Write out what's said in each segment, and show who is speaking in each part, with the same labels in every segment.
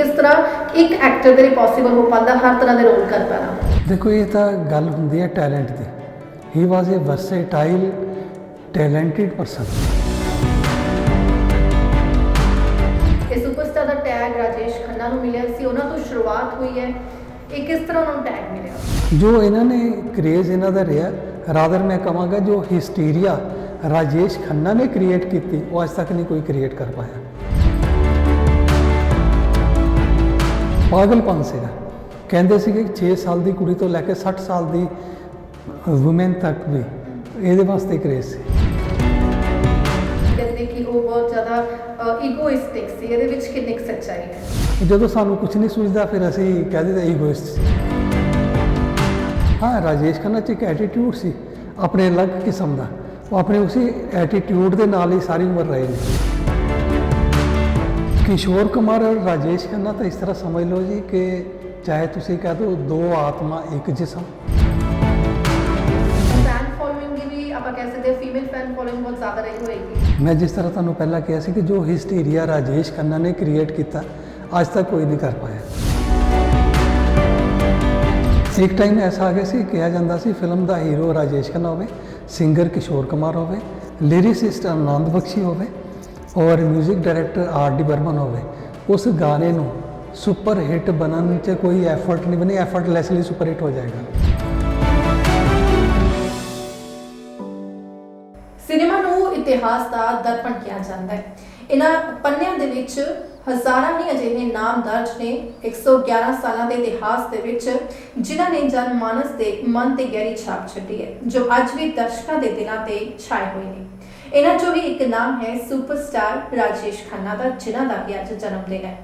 Speaker 1: ਕਿਸ ਤਰ੍ਹਾਂ ਇੱਕ ਐਕਟਰ ਦੇ ਲਈ ਪੋਸੀਬਲ ਹੋ ਪਾਉਂਦਾ ਹਰ ਤਰ੍ਹਾਂ ਦੇ ਰੋਲ ਕਰ ਪਾਣਾ
Speaker 2: ਦੇਖੋ ਇਹ ਤਾਂ ਗੱਲ ਹੁੰਦੀ ਹੈ talent the he was a versatile talented person
Speaker 1: ਇਹ ਸੁਪਰਸਟਾਰ ਦਾ ਟੈਗ ਰਾਜੇਸ਼ ਖੰਨਾ ਨੂੰ ਮਿਲਿਆ ਸੀ ਉਹਨਾਂ ਤੋਂ ਸ਼ੁਰੂਆਤ ਹੋਈ ਹੈ ਇਹ ਕਿਸ ਤਰ੍ਹਾਂ ਉਹਨਾਂ ਨੂੰ ਟੈਗ ਮਿਲਿਆ
Speaker 2: ਜੋ ਇਹਨਾਂ ਨੇ ਕ੍ਰੇਜ਼ ਇਹਨਾਂ ਦਾ ਰਿਹਾ ਰਾਦਰ ਮੈਂ ਕਹਾਂਗਾ ਜੋ ਹਿਸਟੀਰੀਆ ਰਾਜੇਸ਼ ਖੰਨਾ ਨੇ ਕ੍ਰੀਏਟ ਕੀਤੀ ਉਹ ਅੱਜ ਤੱਕ ਨਹੀਂ ਕੋਈ ਕ੍ਰੀਏਟ ਕਰ ਪਾਇਆ ਪਾਗਲਪਨ ਸੀਗਾ। ਕਹਿੰਦੇ ਸੀਗੇ ਕਿ 6 ਸਾਲ ਦੀ ਕੁੜੀ ਤੋਂ ਲੈ ਕੇ 60 ਸਾਲ ਦੀ ਔਮਨ ਤੱਕ ਵੀ ਇਹਦੇ ਵਾਸਤੇ ਕ੍ਰੇਜ਼ ਸੀ।
Speaker 1: ਕਹਿੰਦੇ ਕਿ ਉਹ ਬਹੁਤ ਜ਼ਿਆਦਾ ਈਗੋਇਸਟਿਕ ਸੀ। ਇਹਦੇ ਵਿੱਚ ਕਿੰਨੀ ਸੱਚਾਈ ਹੈ?
Speaker 2: ਜਦੋਂ ਸਾਨੂੰ ਕੁਝ ਨਹੀਂ ਸੁਝਦਾ ਫਿਰ ਅਸੀਂ ਕਹਿ ਦਿੰਦੇ ਈਗੋਇਸਟ ਸੀ। ਹਾਂ ਰਾਜੇਸ਼ ਖੰਨਾ ਚ ਇੱਕ ਐਟੀਟਿਊਡ ਸੀ ਆਪਣੇ ਅਲੱਗ ਕਿਸਮ ਦਾ। ਉਹ ਆਪਣੇ ਉਸੇ ਐਟੀਟਿਊਡ ਦੇ ਨਾਲ ਹੀ ਸਾਰੀ ਉਮਰ ਰਹੇ ਨੇ। ਕਿਸ਼ੋਰ ਕੁਮਾਰ ਔਰ ਰਾਜੇਸ਼ ਖੰਨਾ ਤਾਂ ਇਸ ਤਰ੍ਹਾਂ ਸਮਝ ਲਓ ਜੀ ਕਿ ਚਾਹੇ ਤੁਸੀਂ ਕਹਿ ਦਿਓ ਦੋ ਆਤਮਾ ਇੱਕ ਜਿਸਮ।
Speaker 1: ਫੈਨ ਫੋਲੋਇੰਗ ਵੀ ਆਪਾਂ ਕਹਿ ਸਕਦੇ ਫੀਮੇਲ ਫੈਨ ਫੋਲੋਇੰਗ ਬਹੁਤ ਜ਼ਿਆਦਾ ਰਹੀ ਹੋਏਗੀ।
Speaker 2: ਮੈਂ ਜਿਸ ਤਰ੍ਹਾਂ ਤੁਹਾਨੂੰ ਪਹਿਲਾਂ ਕਿਹਾ ਸੀ ਕਿ ਜੋ ਹਿਸਟੀਰੀਆ ਰਾਜੇਸ਼ ਖੰਨਾ ਨੇ ਕ੍ਰੀਏਟ ਕੀਤਾ ਅੱਜ ਤੱਕ ਕੋਈ ਨਹੀਂ ਕਰ ਪਾਇਆ। ਇੱਕ ਟਾਈਮ ਐਸਾ ਆ ਗਿਆ ਸੀ ਕਿਹਾ ਜਾਂਦਾ ਸੀ ਫਿਲਮ ਦਾ ਹੀਰੋ ਰਾਜੇਸ਼ ਖੰਨਾ ਹੋਵੇ ਸਿੰਗਰ ਕਿਸ਼ੋਰ ਕੁਮਾਰ ਹੋਵੇ ਲਿਰਿਸਿਸਟ ਆਨੰਦ ਬਖਸ਼ੀ ਹੋਵੇ ਔਰ 뮤직 ਡਾਇਰੈਕਟਰ ਆਰ ਡੀ ਬਰਮਨ ਹੋਵੇ, ਉਸ ਗਾਣੇ ਨੂੰ ਸੁਪਰ ਹਿੱਟ ਬਣਨ 'ਚ ਕੋਈ ਐਫਰਟ ਨਹੀਂ, ਬਣੀ ਐਫਰਟਲੈਸਲੀ ਸੁਪਰ ਹਿੱਟ ਹੋ ਜਾਏਗਾ।
Speaker 1: ਸਿਨੇਮਾ ਨੂੰ ਇਤਿਹਾਸ ਦਾ ਦਰਪਣ ਕਿਹਾ ਜਾਂਦਾ ਹੈ। ਇਹਨਾਂ ਪੰਨਿਆਂ ਦੇ ਵਿੱਚ ਹਜ਼ਾਰਾਂ ਹੀ ਅਜਿਹੇ ਨਾਮ ਦਰਜ ਨੇ 111 ਸਾਲਾਂ ਦੇ ਇਤਿਹਾਸ ਦੇ ਵਿੱਚ, ਜਿਨ੍ਹਾਂ ਨੇ ਜਨਮਾਨਸ ਦੇ ਮਨ ਤੇ ਗਹਿਰੀ ਛਾਪ ਛੱਡੀ ਹੈ, ਜੋ ਅੱਜ ਵੀ ਦਰਸ਼ਕਾਂ ਦੇ ਦਿਲਾਂ ਤੇ ਛਾਏ ਹੋਏ ਨੇ। ਇਹਨਾਂ ਚੋਂ ਵੀ ਇੱਕ ਨਾਮ ਹੈ ਸੁਪਰਸਟਾਰ ਰਾਜੇਸ਼ ਖੰਨਾ ਦਾ, ਜਿਨ੍ਹਾਂ ਦਾ ਵੀ ਅੱਜ ਜਨਮ ਦਿਨ ਹੈ।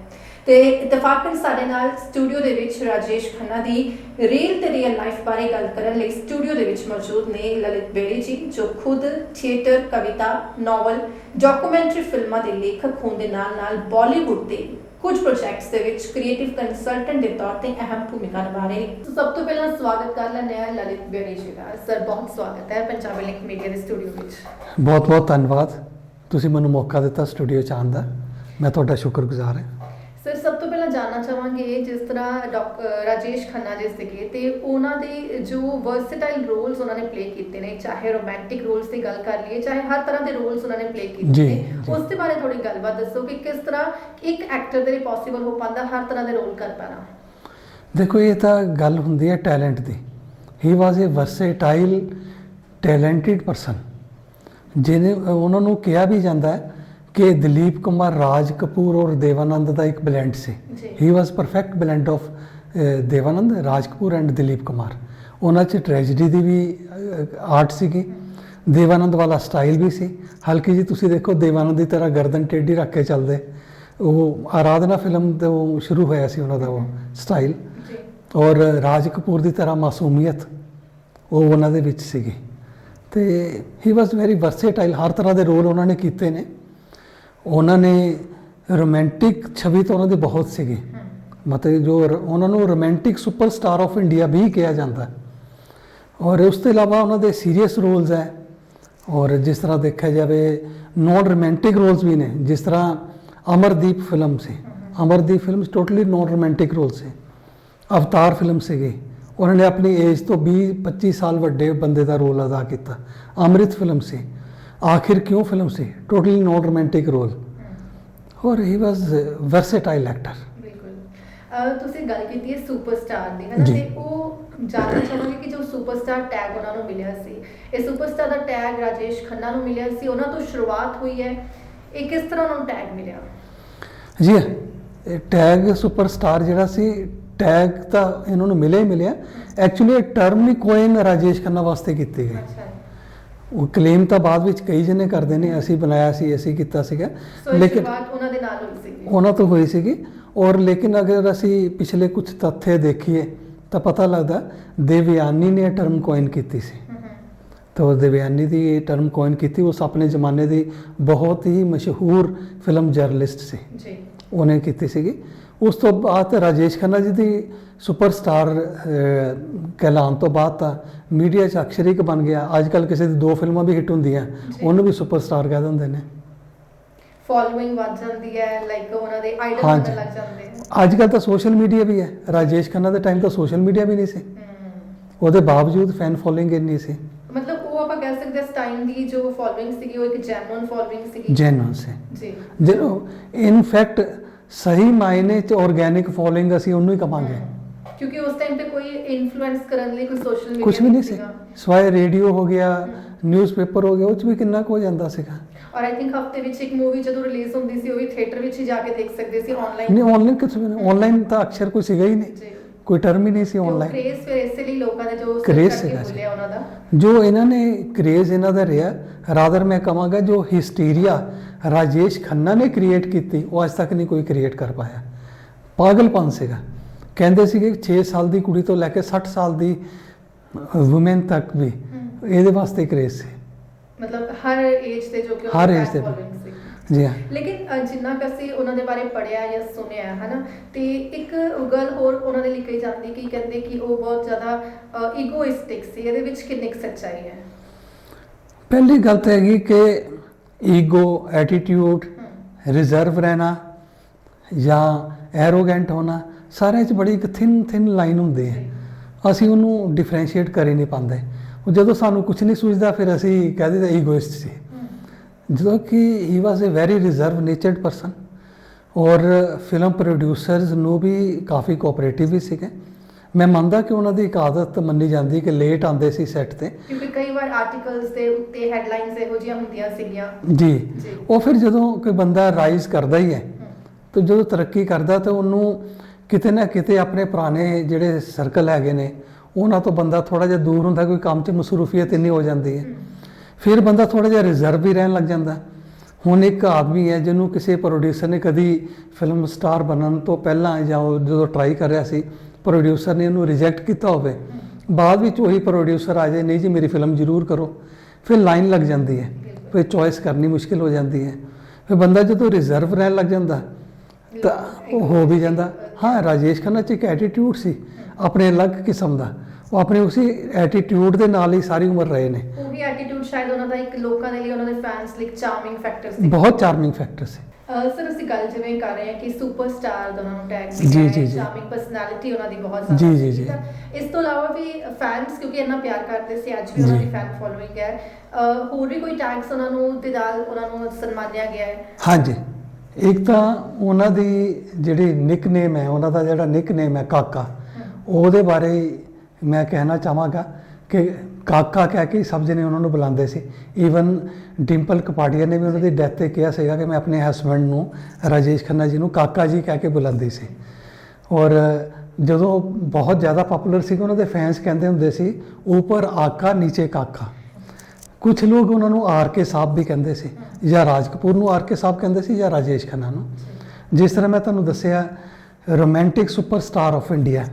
Speaker 1: ਤੇ ਇਤਫਾਕਨ ਸਾਡੇ ਨਾਲ ਸਟੂਡੀਓ ਦੇ ਵਿੱਚ ਰਾਜੇਸ਼ ਖੰਨਾ ਦੀ ਰੀਲ ਤੇ ਰੀਅਲ ਲਾਈਫ ਬਾਰੇ ਗੱਲ ਕਰਨ ਲਈ ਸਟੂਡੀਓ ਦੇ ਵਿੱਚ ਮੌਜੂਦ ਨੇ ਲਲਿਤ ਬੇੜੀ ਜੀ, ਜੋ ਖੁਦ ਥੀਏਟਰ ਕਵਿਤਾ ਨੋਵਲ ਡਾਕੂਮੈਂਟਰੀ ਫਿਲਮਾਂ ਦੇ ਲੇਖਕ ਹੋਣ ਦੇ ਨਾਲ-ਨਾਲ ਬਾਲੀਵੁੱਡ ਦੇ ਕੁਝ ਪ੍ਰੋਜੈਕਟਸ ਦੇ ਵਿੱਚ ਕ੍ਰੀਏਟਿਵ ਕੰਸਲਟੈਂਟ ਦੇ ਤੌਰ ਤੇ ਅਹਿਮ ਭੂਮਿਕਾ ਨਿਭਾ ਰਹੇ ਨੇ। ਸਭ ਤੋਂ ਪਹਿਲਾਂ ਸਵਾਗਤ ਕਰ ਲੈਂਦੇ ਹਾਂ ਲਲਿਤ ਬੇੜੀ ਜੀ ਦਾ ਸਰ ਬਹੁਤ ਸਵਾਗਤ ਹੈ ਪੰਜਾਬੀ ਲਿੰਕ ਮੀਡੀਆ ਦੇ ਸਟੂਡੀਓ ਵਿੱਚ।
Speaker 2: ਬਹੁਤ ਬਹੁਤ ਧੰਨਵਾਦ। ਤੁਸੀਂ ਮੈਨੂੰ ਮੌਕਾ ਦਿੱਤਾ ਸਟੂਡੀਓ 'ਚ ਆਉਣ ਦਾ। ਮੈਂ ਤੁਹਾਡਾ ਸ਼ੁਕਰਗੁਜ਼ਾਰ ਹਾਂ।
Speaker 1: ਸਰ ਸਭ ਤੋਂ ਪਹਿਲਾਂ ਜਾਨਣਾ ਚਾਹਾਂਗੇ ਜਿਸ ਤਰ੍ਹਾਂ ਡਾਕ- ਅਹ ਰਾਜੇਸ਼ ਖੰਨਾ ਜੀ ਸੀਗੇ ਤੇ ਉਹਨਾਂ ਦੇ ਜੋ ਵਰਸਟਾਈਲ ਰੋਲਸ ਉਹਨਾਂ ਨੇ ਪਲੇ ਕੀਤੇ ਨੇ ਚਾਹੇ ਰੋਮਾਂਟਿਕ ਰੋਲਸ ਦੀ ਗੱਲ ਕਰ ਲਈਏ ਚਾਹੇ ਹਰ ਤਰ੍ਹਾਂ ਦੇ ਰੋਲਸ ਉਹਨਾਂ ਨੇ ਪਲੇ ਕੀਤੇ ਨੇ। ਉਸ ਦੇ ਬਾਰੇ ਥੋੜੀ ਗੱਲਬਾਤ ਦੱਸੋ ਕਿ ਕਿਸ ਤਰ੍ਹਾਂ ਇੱਕ ਐਕਟਰ ਦੇ ਲਈ ਪੋਸੀਬਲ ਹੋ ਪਾਉਂਦਾ ਹਰ ਤਰ੍ਹਾਂ ਦੇ ਰੋਲ ਕਰ ਪਾਣਾ?
Speaker 2: ਦੇਖੋ ਇਹ ਤਾਂ ਗੱਲ ਹੁੰਦੀ ਹੈ talent the. He was a versatile talented person ਜਿਹਨੇ ਉਹਨਾਂ ਨੂੰ ਕਿਹਾ ਵੀ ਜਾਂਦਾ ਹੈ ਕਿ ਦਲੀਪ ਕੁਮਾਰ ਰਾਜ ਕਪੂਰ ਔਰ ਦੇਵਾਨੰਦ ਦਾ ਇੱਕ blend C. He was perfect blend of Dev Anand Raj Kapoor and Dilip Kumar. ਉਹਨਾਂ 'ਚ ਟ੍ਰੈਜੇਡੀ ਦੀ ਵੀ ਆਰਟ ਸੀਗੀ। ਦੇਵਾਨੰਦ ਵਾਲਾ ਸਟਾਈਲ ਵੀ ਸੀ। ਹਲਕੀ ਜੀ ਤੁਸੀਂ ਦੇਖੋ ਦੇਵਾਨੰਦ ਦੀ ਤਰ੍ਹਾਂ ਗਰਦਨ ਟੇਢੀ ਰੱਖ ਕੇ ਚੱਲਦੇ। ਉਹ ਆਰਾਧਨਾ ਫਿਲਮ ਤੋਂ ਸ਼ੁਰੂ ਹੋਇਆ ਸੀ ਉਹਨਾਂ ਦਾ ਉਹ ਸਟਾਈਲ ਔਰ ਰਾਜ ਕਪੂਰ ਦੀ ਤਰ੍ਹਾਂ ਮਾਸੂਮੀਅਤ ਉਹ ਉਹਨਾਂ ਦੇ ਵਿੱਚ ਸੀਗੀ। ਤੇ ਹੀ ਵਾਸ ਵੈਰੀ ਵਰਸੇਟਾਈਲ ਹਰ ਤਰ੍ਹਾਂ ਦੇ ਰੋਲ ਉਹਨਾਂ ਨੇ ਕੀਤੇ ਨੇ। ਉਹਨਾਂ ਨੇ ਰੋਮਾਂਟਿਕ ਛਵੀ ਤਾਂ ਉਹਨਾਂ ਦੀ ਬਹੁਤ ਸੀਗੀ। ਮਤਲਬ ਜੋ ਉਹਨਾਂ ਨੂੰ ਰੋਮਾਂਟਿਕ ਸੁਪਰਸਟਾਰ ਆਫ ਇੰਡੀਆ ਵੀ ਕਿਹਾ ਜਾਂਦਾ। ਔਰ ਉਸ ਤੋਂ ਇਲਾਵਾ ਉਹਨਾਂ ਦੇ ਸੀਰੀਅਸ ਰੋਲਸ ਹੈ। ਔਰ ਜਿਸ ਤਰ੍ਹਾਂ ਦੇਖਿਆ ਜਾਵੇ ਨॉन ਰੋਮਾਂਟਿਕ ਰੋਲਸ ਵੀ ਨੇ। ਜਿਸ ਤਰ੍ਹਾਂ ਅਮਰਦੀਪ ਫਿਲਮ ਸੀ। Amardeep film totally non romantic role ਸੀ। ਅਵਤਾਰ ਫਿਲਮ ਸੀਗੀ। ਉਹਨਾਂ ਨੇ ਆਪਣੀ ਏਜ ਤੋਂ 20 25 ਸਾਲ ਵੱਡੇ ਬੰਦੇ ਦਾ ਰੋਲ ਅਦਾ ਕੀਤਾ। ਅੰਮ੍ਰਿਤ ਫਿਲਮ ਸੀ। ਆਖਿਰ ਕਿਉਂ ਫਿਲਮ ਸੀ ਟੋਟਲੀ ਨॉन ਰੋਮਾਂਟਿਕ ਰੋਲ ਔਰ ਹੀ ਵਾਸ ਵਰਸੇਟਾਈਲ ਐਕਟਰ
Speaker 1: ਬਿਲਕੁਲ ਅਹ ਤੁਸੀਂ ਗੱਲ ਕੀਤੀ ਹੈ ਸੁਪਰਸਟਾਰ ਦੀ ਹੈ ਨਾ। ਤੇ ਉਹ ਜਾਣਨਾ ਚਾਹਾਂਗੇ ਕਿ ਜੋ ਸੁਪਰਸਟਾਰ ਟੈਗ ਉਹਨਾਂ ਨੂੰ ਮਿਲਿਆ ਸੀ ਇਹ ਸੁਪਰਸਟਾਰ ਦਾ ਟੈਗ ਰਾਜੇਸ਼ ਖੰਨਾ ਨੂੰ ਮਿਲਿਆ ਸੀ ਉਹਨਾਂ ਤੋਂ ਸ਼ੁਰੂਆਤ ਹੋਈ ਹੈ ਇਹ ਕਿਸ ਤਰ੍ਹਾਂ ਉਹਨਾਂ ਨੂੰ ਟੈਗ ਮਿਲਿਆ
Speaker 2: ਜੀ ਇਹ ਟੈਗ ਸੁਪਰਸਟਾਰ ਜਿਹੜਾ ਸੀ ਟੈਗ ਤਾਂ ਇਹਨਾਂ ਨੂੰ ਮਿਲਿਆ ਹੀ ਮਿਲਿਆ ਐਕਚੁਅਲੀ ਇਹ ਟਰਮ ਹੀ ਕੋਇਨ ਰਾਜੇਸ਼ ਖੰਨਾ ਵਾਸਤੇ ਕੀਤੀ ਗਈ
Speaker 1: ਅੱਛਾ
Speaker 2: ਉਹ ਕਲੇਮ ਤਾਂ ਬਾਅਦ ਵਿੱਚ ਕਈ ਜਣੇ ਕਰਦੇ ਨੇ ਅਸੀਂ ਬਣਾਇਆ ਸੀ ਅਸੀਂ ਕੀਤਾ ਸੀਗਾ। ਲੇਕਿਨ
Speaker 1: ਉਹਨਾਂ ਦੇ ਨਾਲ ਹੋਈ ਸੀ
Speaker 2: ਉਹਨਾਂ ਤੋਂ ਹੋਈ ਸੀਗੀ। ਔਰ ਲੇਕਿਨ ਅਗਰ ਅਸੀਂ ਪਿਛਲੇ ਕੁਝ ਤੱਥ ਦੇਖੀਏ ਤਾਂ ਪਤਾ ਲੱਗਦਾ ਦੇਵਯਾਨੀ ਨੇ ਟਰਮ ਕੋਇਨ ਕੀਤੀ ਸੀ। ਤਾਂ ਦੇਵਯਾਨੀ ਦੀ ਇਹ ਟਰਮ ਕੋਇਨ ਕੀਤੀ ਉਸ ਆਪਣੇ ਜ਼ਮਾਨੇ ਦੀ ਬਹੁਤ ਹੀ ਮਸ਼ਹੂਰ ਫਿਲਮ ਜਰਨਲਿਸਟ ਸੀ।
Speaker 1: ਜੀ।
Speaker 2: ਉਹਨੇ ਕੀਤੀ ਸੀਗੀ। ਉਸ ਤੋਂ ਬਾਅਦ ਰਾਜੇਸ਼ ਖੰਨਾ ਜੀ ਦੀ ਸੁਪਰਸਟਾਰ ਕਹਿਲਾਉਣ ਤੋਂ ਬਾਅਦ ਤਾਂ ਮੀਡੀਆ 'ਚ ਅਕਸ਼ਰ ਇੱਕ ਬਣ ਗਿਆ। ਅੱਜ ਕੱਲ ਕਿਸੇ ਦੀ ਦੋ ਫਿਲਮਾਂ ਵੀ ਹਿੱਟ ਹੁੰਦੀਆਂ। ਉਹਨੂੰ ਵੀ ਸੁਪਰਸਟਾਰ ਕਹਿ ਦਿੰਦੇ ਨੇ।
Speaker 1: ਫੋਲੋਇੰਗ ਵੱਧ ਜਾਂਦੀ ਹੈ ਲਾਈਕ ਉਹਨਾਂ ਦੇ ਆਈਡਲ। ਬਣਨ ਲੱਗ ਜਾਂਦੇ
Speaker 2: ਅੱਜ ਕੱਲ ਤਾਂ ਸੋਸ਼ਲ ਮੀਡੀਆ ਵੀ ਹੈ। ਰਾਜੇਸ਼ ਖੰਨਾ ਦੇ ਟਾਈਮ ਤਾਂ ਸੋਸ਼ਲ ਮੀਡੀਆ ਵੀ ਨਹੀਂ ਸੀ। ਉਹਦੇ ਬਾਵਜੂਦ ਫੈਨ ਫੋਲੋਇੰਗ ਇੰਨੀ ਸੀ।
Speaker 1: ਮਤਲਬ ਉਹ ਆਪਾਂ ਕਹਿ ਸਕਦੇ ਹਾਂ ਟਾਈਮ ਦੀ ਜੋ ਫੋਲੋਇੰਗ ਸੀਗੀ ਉਹ ਇੱਕ ਜੈਨੂਇਨ ਫੋਲੋਇੰਗ ਸੀਗੀ।
Speaker 2: ਜੈਨੂਨ ਸੀ।
Speaker 1: ਜੀ।
Speaker 2: ਜਦੋਂ ਇਨ ਫੈਕਟ ਸਹੀ ਮਾਇਨੇ ਚ ਆਰਗੈਨਿਕ ਫੋਲੋਇੰਗ ਅਸੀਂ ਉਹਨੂੰ ਹੀ ਕਵਾਂਗੇ।
Speaker 1: ਕਿਉਂਕਿ ਉਸ ਟਾਈਮ ਤੇ ਕੋਈ ਇਨਫਲੂਐਂਸ ਕਰਨ ਲਈ ਕੋਈ ਸੋਸ਼ਲ ਮੀਡੀਆ
Speaker 2: ਕੁਝ ਵੀ ਨਹੀਂ ਸੀ। ਸਵਾਏ ਰੇਡੀਓ ਹੋ ਗਿਆ ਨਿਊਜ਼ਪੇਪਰ ਹੋ ਗਿਆ ਉਹ ਚ ਵੀ ਕਿੰਨਾ ਕੁ ਹੋ ਜਾਂਦਾ ਸੀਗਾ।
Speaker 1: ਔਰ ਆਈ ਥਿੰਕ ਹਫ਼ਤੇ ਵਿੱਚ ਇੱਕ ਮੂਵੀ ਜਦੋਂ ਰਿਲੀਜ਼ ਹੁੰਦੀ ਸੀ ਉਹ ਵੀ ਥੀਏਟਰ ਵਿੱਚ ਹੀ ਜਾ ਕੇ ਦੇਖ ਸਕਦੇ ਸੀ ਆਨਲਾਈਨ
Speaker 2: ਨਹੀਂ ਆਨਲਾਈਨ ਕਿਥੋਂ ਆਨਲਾਈਨ ਤਾਂ ਅਕਸ਼ਰ ਕੋਈ ਸੀਗਾ ਹੀ ਨਹੀਂ। ਕੋਈ ਟਰਮ ਹੀ ਨਹੀਂ ਸੀ ਆਨਲਾਈਨ
Speaker 1: ਕ੍ਰੇਜ਼ ਫਿਰ ਇਸੇ ਲਈ ਲੋਕਾਂ ਦੇ ਜੋ ਕਰਕੇ
Speaker 2: ਸੀਗਾ
Speaker 1: ਉਹਨਾਂ ਦਾ।
Speaker 2: ਜੋ ਇਹਨਾਂ ਨੇ ਕ੍ਰੇਜ਼ ਇਹਨਾਂ ਦਾ ਰਿਹਾ ਰਾਦਰ ਮੈਂ ਕਹਾਂਗਾ ਜੋ ਹਿਸਟੀਰੀਆ ਰਾਜੇਸ਼ ਖੰਨਾ ਨੇ ਕ੍ਰੀਏਟ ਕੀਤੀ ਉਹ ਅੱਜ ਤੱਕ ਨਹੀਂ ਕੋਈ ਕ੍ਰੀਏਟ ਕਰ ਪਾਇਆ। ਪਾਗਲਪਨ ਸੀਗਾ। ਕਹਿੰਦੇ ਸੀਗੇ 6 ਸਾਲ ਦੀ ਕੁੜੀ ਤੋਂ ਲੈ ਕੇ 60 ਸਾਲ ਦੀ ਔਮਨ ਤੱਕ ਵੀ। ਇਹਦੇ ਵਾਸਤੇ ਕ੍ਰੇਜ਼ ਸੀ।
Speaker 1: ਮਤਲਬ ਹਰ ਏਜ ਤੇ ਜੋ ਕਿ
Speaker 2: ਹਰ age ਤੇ। ਜੀ ਹਾਂ।
Speaker 1: ਲੇਕਿਨ ਜਿੰਨਾ ਕੁ ਅਸੀਂ ਉਹਨਾਂ ਦੇ ਬਾਰੇ ਪੜਿਆ ਜਾਂ ਸੁਣਿਆ ਹੈ ਨਾ ਤੇ ਇੱਕ ਗੱਲ ਹੋਰ ਉਹਨਾਂ ਦੇ ਲਈ ਕਹੀ ਜਾਂਦੀ ਕਿ ਕਹਿੰਦੇ ਕਿ ਉਹ ਬਹੁਤ ਜ਼ਿਆਦਾ ਈਗੋਇਸਟਿਕ ਸੀ ਇਹਦੇ ਵਿੱਚ ਕਿੰਨੀ ਸੱਚਾਈ ਹੈ?
Speaker 2: ਪਹਿਲੀ ਗੱਲ ਤਾਂ ਹੈਗੀ ਕਿ ਈਗੋ ਐਟੀਟਿਊਡ
Speaker 1: ਹਮ,
Speaker 2: ਰਿਜ਼ਰਵ ਰਹਿਣਾ ਜਾਂ ਐਰੋਗੈਂਟ ਹੋਣਾ ਸਾਰਿਆਂ 'ਚ ਬੜੀ ਇੱਕ ਥਿਨ ਥਿਨ ਲਾਈਨ ਹੁੰਦੀ ਹੈ ਅਸੀਂ ਉਹਨੂੰ ਡਿਫਰੈਂਸ਼ੀਏਟ ਕਰ ਹੀ ਨਹੀਂ ਪਾਉਂਦੇ। ਉਹ ਜਦੋਂ ਸਾਨੂੰ ਕੁਝ ਨਹੀਂ ਸੂਝਦਾ ਫਿਰ ਅਸੀਂ ਕਹਿ ਦਿੰਦੇ ਈਗੋਇਸਟ ਸੀ। ਜਦੋਂ ਕਿ he was a very reserve natured person ਔਰ ਫਿਲਮ ਪ੍ਰੋਡਿਊਸਰਸ ਨੂੰ ਵੀ ਕਾਫੀ ਕੋਆਪਰੇਟਿਵ ਵੀ ਸੀਗੇ। ਮੈਂ ਮੰਨਦਾ ਕਿ ਉਹਨਾਂ ਦੀ ਇੱਕ ਆਦਤ ਮੰਨੀ ਜਾਂਦੀ ਕਿ ਲੇਟ ਆਉਂਦੇ ਸੀ ਸੈੱਟ ਤੇ।
Speaker 1: ਕਿਉਂਕਿ ਕਈ ਵਾਰ ਆਰਟੀਕਲਸ ਦੇ ਉੱਤੇ ਹੈਡਲਾਈਨਸ ਇਹੋ ਜਿਹੀਆਂ ਹੁੰਦੀਆਂ ਸੀਗੀਆਂ।
Speaker 2: ਜੀ। ਉਹ ਫਿਰ ਜਦੋਂ ਕੋਈ ਬੰਦਾ ਰਾਈਜ਼ ਕਰਦਾ ਹੀ ਹੈ ਤੇ ਜਦੋਂ ਤਰੱਕੀ ਕਰਦਾ ਤਾਂ ਉਹਨੂੰ ਕਿਤੇ ਨਾ ਕਿਤੇ ਆਪਣੇ ਪੁਰਾਣੇ ਜਿਹੜੇ ਸਰਕਲ ਹੈਗੇ ਨੇ ਉਹਨਾਂ ਤੋਂ ਬੰਦਾ ਥੋੜਾ ਜਿਹਾ ਦੂਰ ਹੁੰਦਾ ਕੋਈ ਕੰਮ 'ਚ ਮਸਰੂਫੀਅਤ ਇੰਨੀ ਹੋ ਜਾਂਦੀ ਹੈ। ਫਿਰ ਬੰਦਾ ਥੋੜਾ ਜਿਹਾ ਰਿਜ਼ਰਵ ਵੀ ਰਹਿਣ ਲੱਗ ਜਾਂਦਾ। ਹੁਣ ਇੱਕ ਆਦਮੀ ਹੈ ਜਿਹਨੂੰ ਕਿਸੇ ਪ੍ਰੋਡਿਊਸਰ ਨੇ ਕਦੀ ਫਿਲਮ ਸਟਾਰ ਬਣਨ ਤੋਂ ਪਹਿਲਾਂ ਜਾਂ ਉਹ ਜਦੋਂ ਟਰਾਈ ਕਰ ਰਿਹਾ ਸੀ ਪ੍ਰੋਡਿਊਸਰ ਨੇ ਉਹਨੂੰ ਰਿਜੈਕਟ ਕੀਤਾ ਹੋਵੇ ਬਾਅਦ ਵਿੱਚ ਉਹੀ ਪ੍ਰੋਡਿਊਸਰ ਆ ਜਾਏ ਨਹੀਂ ਜੀ ਮੇਰੀ ਫਿਲਮ ਜ਼ਰੂਰ ਕਰੋ। ਫਿਰ ਲਾਈਨ ਲੱਗ ਜਾਂਦੀ ਹੈ। ਫਿਰ ਚੋਇਸ ਕਰਨੀ ਮੁਸ਼ਕਿਲ ਹੋ ਜਾਂਦੀ ਹੈ। ਫਿਰ ਬੰਦਾ ਜਦੋਂ ਰਿਜ਼ਰਵ ਰਹਿਣ ਲੱਗ ਜਾਂਦਾ ਤਾਂ ਉਹ ਹੋ ਵੀ ਜਾਂਦਾ। ਹਾਂ ਰਾਜੇਸ਼ ਖੰਨਾ ਚ ਇੱਕ ਐਟੀਟਿਊਡ ਸੀ ਆਪਣੇ ਅਲੱਗ ਕਿਸਮ ਦਾ। ਉਹ ਆਪਣੇ ਉਸੇ ਐਟੀਟਿਊਡ ਦੇ ਨਾਲ ਹੀ ਸਾਰੀ ਉਮਰ ਰਹੇ ਨੇ।
Speaker 1: ਉਹੀ ਐਟੀਟਿਊਡ ਸ਼ਾਇਦ ਉਹਨਾਂ ਦਾ ਇੱਕ ਲੋਕਾਂ ਦੇ ਲਈ ਉਹਨਾਂ ਦੇ ਫੈਨਸ ਲਈ ਚਾਰਮਿੰਗ ਫੈਕਟਰ ਸੀ।
Speaker 2: ਬਹੁਤ ਚਾਰਮਿੰਗ ਫੈਕਟਰ ਸੀ।
Speaker 1: ਸਰ ਅਸੀਂ ਗੱਲ ਜਿਵੇਂ ਕਰ ਰਹੇ ਹਾਂ ਕਿ ਸੁਪਰਸਟਾਰ ਦਾ ਉਹਨਾਂ ਨੂੰ ਟੈਗ
Speaker 2: ਜੀ, ਜੀ, ਜੀ।
Speaker 1: ਚਾਰਮਿੰਗ ਪਰਸਨੈਲਿਟੀ ਉਹਨਾਂ ਦੀ ਬਹੁਤ
Speaker 2: ਜੀ,
Speaker 1: ਜ਼ਿਆਦਾ
Speaker 2: ਜੀ, ਜੀ।
Speaker 1: ਤਾਂ ਇਸ ਤੋਂ ਇਲਾਵਾ ਵੀ ਫੈਨਸ ਕਿਉਂਕਿ ਇੰਨਾ ਪਿਆਰ ਕਰਦੇ ਸੀ ਅੱਜ ਵੀ ਉਹਨਾਂ
Speaker 2: ਜੀ।
Speaker 1: ਦੀ ਫੈਨ ਫੋਲੋਇੰਗ ਹੈ ਹੋਰ ਵੀ ਕੋਈ ਟੈਗਸ ਉਹਨਾਂ ਨੂੰ ਦੇ ਨਾਲ ਉਹਨਾਂ ਨੂੰ ਸਨਮਾਨਿਆ ਗਿਆ ਹੈ
Speaker 2: ਹਾਂਜੀ ਇੱਕ ਤਾਂ ਉਹਨਾਂ ਦੀ ਜਿਹੜੀ ਨਿਕਨੇਮ ਹੈ ਉਹਨਾਂ ਦਾ ਜਿਹੜਾ ਨਿਕਨੇਮ ਹੈ ਕਾਕਾ ਉਹਦੇ ਬਾਰੇ ਮੈਂ ਕਹਿਣਾ ਚਾਹਾਂਗਾ ਕਿ ਕਾਕਾ ਕਹਿ ਕੇ ਸਭ ਜਣੇ ਉਹਨਾਂ ਨੂੰ ਬੁਲਾਉਂਦੇ ਸੀ। ਈਵਨ ਡਿੰਪਲ ਕਪਾੜੀਆ ਨੇ ਵੀ ਉਹਨਾਂ ਦੀ ਡੈਥ ਤੇ ਕਿਹਾ ਸੀਗਾ ਕਿ ਮੈਂ ਆਪਣੇ ਹਸਬੰਡ ਨੂੰ, ਰਾਜੇਸ਼ ਖੰਨਾ ਜੀ ਨੂੰ ਕਾਕਾ ਜੀ ਕਹਿ ਕੇ ਬੁਲਾਉਂਦੀ ਸੀ। ਔਰ ਜਦੋਂ ਬਹੁਤ ਜ਼ਿਆਦਾ ਪਪੂਲਰ ਸੀ ਉਹਨਾਂ ਦੇ ਫੈਨਸ ਕਹਿੰਦੇ ਹੁੰਦੇ ਸੀ, ਉੱਪਰ ਆਕਾ, ਨੀਚੇ ਕਾਕਾ। ਕੁਝ ਲੋਕ ਉਹਨਾਂ ਨੂੰ ਆਰ ਕੇ ਸਾਹਿਬ ਵੀ ਕਹਿੰਦੇ ਸੀ, ਜਾਂ ਰਾਜ ਕਪੂਰ ਨੂੰ ਆਰ ਕੇ ਸਾਹਿਬ ਕਹਿੰਦੇ ਸੀ, ਜਾਂ ਰਾਜੇਸ਼ ਖੰਨਾ ਨੂੰ। ਜਿਸ ਤਰ੍ਹਾਂ ਮੈਂ ਤੁਹਾਨੂੰ ਦੱਸਿਆ ਰੋਮਾਂਟਿਕ ਸੁਪਰਸਟਾਰ ਆਫ ਇੰਡੀਆ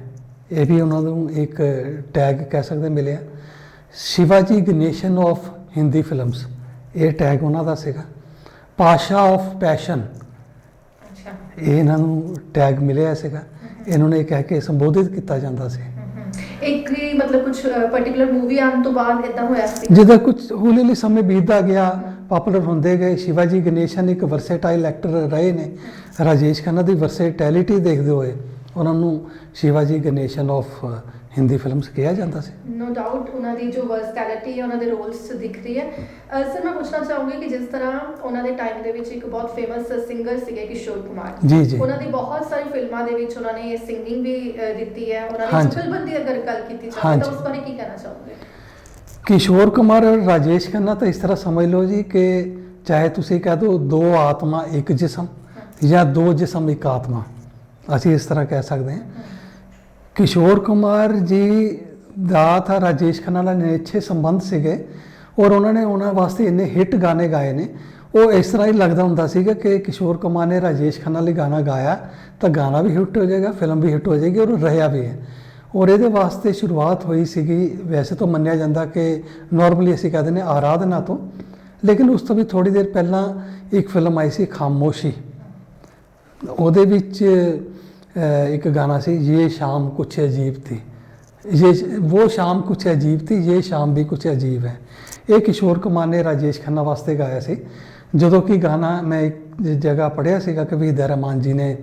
Speaker 2: ਇਹ ਵੀ ਉਹਨਾਂ ਨੂੰ ਇੱਕ ਟੈਗ ਕਹਿ ਸਕਦੇ ਮਿਲਿਆ। ਸ਼ਿਵਾਜੀ ਗਣੇਸ਼ਨ ਆਫ ਹਿੰਦੀ ਫਿਲਮਸ ਇਹ ਟੈਗ ਉਹਨਾਂ ਦਾ ਸੀਗਾ। ਪਾਸ਼ਾ ਆਫ ਪੈਸ਼ਨ
Speaker 1: ਅੱਛਾ।
Speaker 2: ਇਹ ਇਹਨਾਂ ਨੂੰ ਟੈਗ ਮਿਲਿਆ ਸੀਗਾ। ਇਹਨਾਂ ਨੇ ਕਹਿ ਕੇ ਸੰਬੋਧਿਤ ਕੀਤਾ ਜਾਂਦਾ ਸੀ।
Speaker 1: ਇੱਕ ਹੀ ਮਤਲਬ ਕੁਝ ਪਾਰਟਿਕੂਲਰ ਮੂਵੀ ਆਉਣ ਤੋਂ ਬਾਅਦ ਇਦਾਂ ਹੋਇਆ ਸੀ?
Speaker 2: ਜਿੱਦਾਂ ਕੁਝ ਹੌਲੀ ਹੌਲੀ ਸਮੇਂ ਬੀਤਦਾ ਗਿਆ ਪਪੂਲਰ ਹੁੰਦੇ ਗਏ ਸ਼ਿਵਾਜੀ ਗਣੇਸ਼ਨ ਇੱਕ ਵਰਸੇਟਾਈਲ ਐਕਟਰ ਰਹੇ ਨੇ। ਰਾਜੇਸ਼ ਖੰਨਾ ਦੀ ਵਰਸੇਟੈਲਿਟੀ ਦੇਖਦੇ ਹੋਏ ਉਹਨਾਂ ਨੂੰ ਸ਼ਿਵਾਜੀ ਗਣੇਸ਼ਨ ਆਫ ਹਿੰਦੀ ਫਿਲਮਸ ਕਿਹਾ ਜਾਂਦਾ ਸੀ?
Speaker 1: ਨੋ ਡਾਊਟ ਉਹਨਾਂ ਦੀ ਜੋ ਵਰਸਟੈਲਿਟੀ ਹੈ ਉਹਨਾਂ ਦੇ ਰੋਲਸ ਚ ਦਿਖ ਰਹੀ ਹੈ। ਸਰ ਮੈਂ ਪੁੱਛਣਾ ਚਾਹੂੰਗੀ ਕਿ ਜਿਸ ਤਰ੍ਹਾਂ ਉਹਨਾਂ ਦੇ ਟਾਈਮ ਦੇ ਵਿੱਚ ਇੱਕ ਬਹੁਤ ਫੇਮਸ ਸਿੰਗਰ ਸੀਗੇ ਕਿਸ਼ੋਰ ਕੁਮਾਰ।
Speaker 2: ਜੀ ਜੀ।
Speaker 1: ਉਹਨਾਂ ਦੀ ਬਹੁਤ ਸਾਰੀ ਫਿਲਮਾਂ ਦੇ ਵਿੱਚ ਉਹਨਾਂ ਨੇ ਸਿੰਗਿੰਗ ਵੀ ਦਿੱਤੀ ਹੈ। ਉਹਨਾਂ ਦੀ
Speaker 2: ਹਾਂਜੀ।
Speaker 1: ਜੁਗਲਬੰਦੀ ਅਗਰ ਗੱਲ ਕੀਤੀ ਜਾਵੇ। ਤਾਂ ਉਸ ਬਾਰੇ ਕੀ ਕਹਿਣਾ ਚਾਹੋਗੇ?
Speaker 2: ਕਿਸ਼ੋਰ ਕੁਮਾਰ ਔਰ ਰਾਜੇਸ਼ ਖੰਨਾ ਤਾਂ ਇਸ ਤਰ੍ਹਾਂ ਸਮਝ ਲਓ ਜੀ ਕਿ ਚਾਹੇ ਤੁਸੀਂ ਕਹਿ ਦਿਓ ਦੋ ਆਤਮਾ ਇੱਕ ਜਿਸਮ ਜਾਂ ਦੋ ਜਿਸਮ ਇੱਕ ਆਤਮਾ। ਅਸੀਂ ਇਸ ਤਰ੍ਹਾਂ ਕਹਿ ਸਕਦੇ ਹਾਂ। ਕਿਸ਼ੋਰ ਕੁਮਾਰ ਜੀ ਦਾ ਤਾਂ ਰਾਜੇਸ਼ ਖੰਨਾ ਨਾਲ ਇੰਨੇ ਅੱਛੇ ਸੰਬੰਧ ਸੀਗੇ ਔਰ ਉਹਨਾਂ ਨੇ ਉਹਨਾਂ ਵਾਸਤੇ ਇੰਨੇ ਹਿੱਟ ਗਾਣੇ ਗਾਏ ਨੇ। ਉਹ ਇਸ ਤਰ੍ਹਾਂ ਹੀ ਲੱਗਦਾ ਹੁੰਦਾ ਸੀਗਾ ਕਿ ਕਿਸ਼ੋਰ ਕੁਮਾਰ ਨੇ ਰਾਜੇਸ਼ ਖੰਨਾ ਲਈ ਗਾਣਾ ਗਾਇਆ, ਤਾਂ ਗਾਣਾ ਵੀ ਹਿੱਟ ਹੋ ਜਾਏਗਾ, ਫਿਲਮ ਵੀ ਹਿੱਟ ਹੋ ਜਾਏਗੀ ਔਰ ਰਿਹਾ ਵੀ ਹੈ। ਔਰ ਇਹਦੇ ਵਾਸਤੇ ਸ਼ੁਰੂਆਤ ਹੋਈ ਸੀਗੀ, ਵੈਸੇ ਤਾਂ ਮੰਨਿਆ ਜਾਂਦਾ ਕਿ ਨਾਰਮਲੀ ਅਸੀਂ ਕਹਿੰਦੇ ਨੇ ਆਰਾਧਨਾ ਤੋਂ, ਲੇਕਿਨ ਉਸ ਤੋਂ ਵੀ ਥੋੜੀ ਦੇਰ ਪਹਿਲਾਂ ਇੱਕ ਫਿਲਮ ਆਈ ਸੀ, ਖਾਮੋਸ਼ੀ। ਉਹਦੇ ਵਿੱਚ ਅਹ, ਇੱਕ ਗਾਣਾ ਸੀ ਇਹ ਸ਼ਾਮ ਕੁਛ ਅਜੀਬ ਥੀ ਇਹ ਉਹ ਸ਼ਾਮ ਕੁਛ ਅਜੀਬ ਥੀ ਇਹ ਸ਼ਾਮ ਵੀ ਕੁਛ ਅਜੀਬ ਹੈ। ਇਹ ਕਿਸ਼ੋਰ ਕੁਮਾਰ ਨੇ ਰਾਜੇਸ਼ ਖੰਨਾ ਵਾਸਤੇ ਗਾਇਆ ਸੀ। ਜਦੋਂ ਕਿ ਗਾਣਾ ਮੈਂ ਇੱਕ ਜਗ੍ਹਾ ਪੜ੍ਹਿਆ ਸੀਗਾ ਕਿ ਵਿਦਿਆ ਰਮਾਨ ਜੀ ਨੇ